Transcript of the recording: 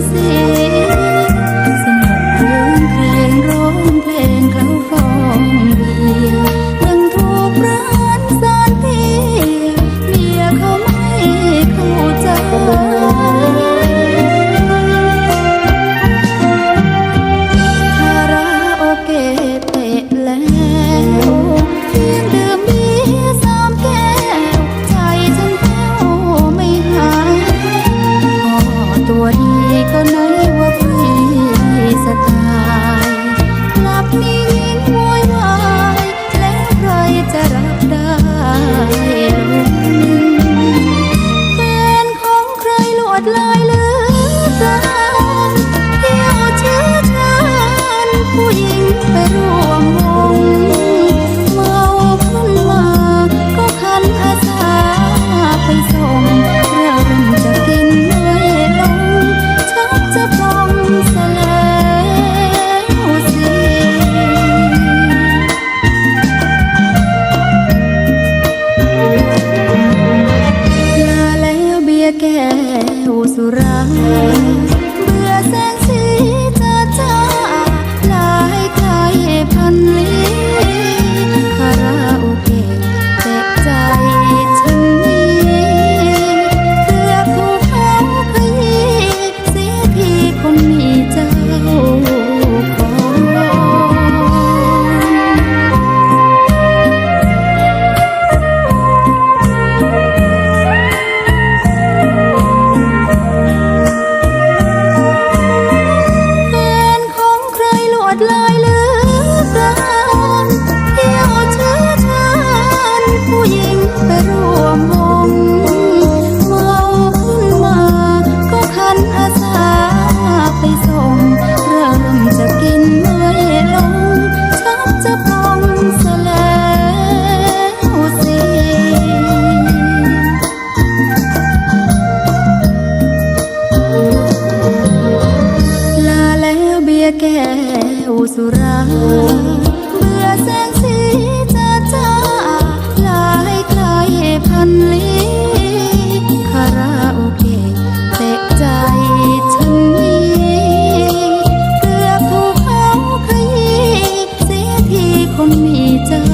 sincere. Perú. วสุราเมื่อแสงสีจะจ้าลายคลายพันลีคาราโอเกะเตะใจฉันนี้เกือบถูกเขาขยี้เสียทีคนมีเจ้า